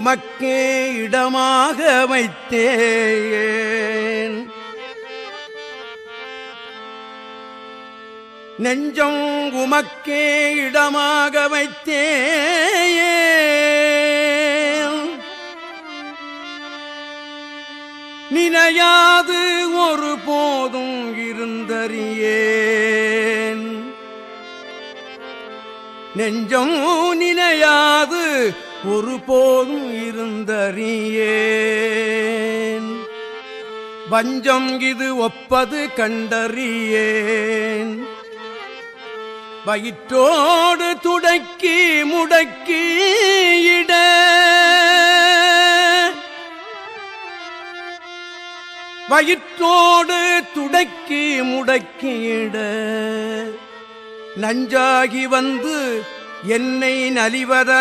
உமக்கே இடமாக வைத்தேன். நெஞ்சம் உமக்கே இடமாக வைத்தேன். நினையாது ஒரு போதும் இருந்தறியேன். நெஞ்சம் நினையாது ஒரு போதும் இருந்தறியேன். வஞ்சம் இது ஒப்பது கண்டறியேன். வயிற்றோடு துடக்கி முடக்கி இட. வயிற்றோடு துடக்கி முடக்கியிட நஞ்சாகி வந்து என்னை நலிவத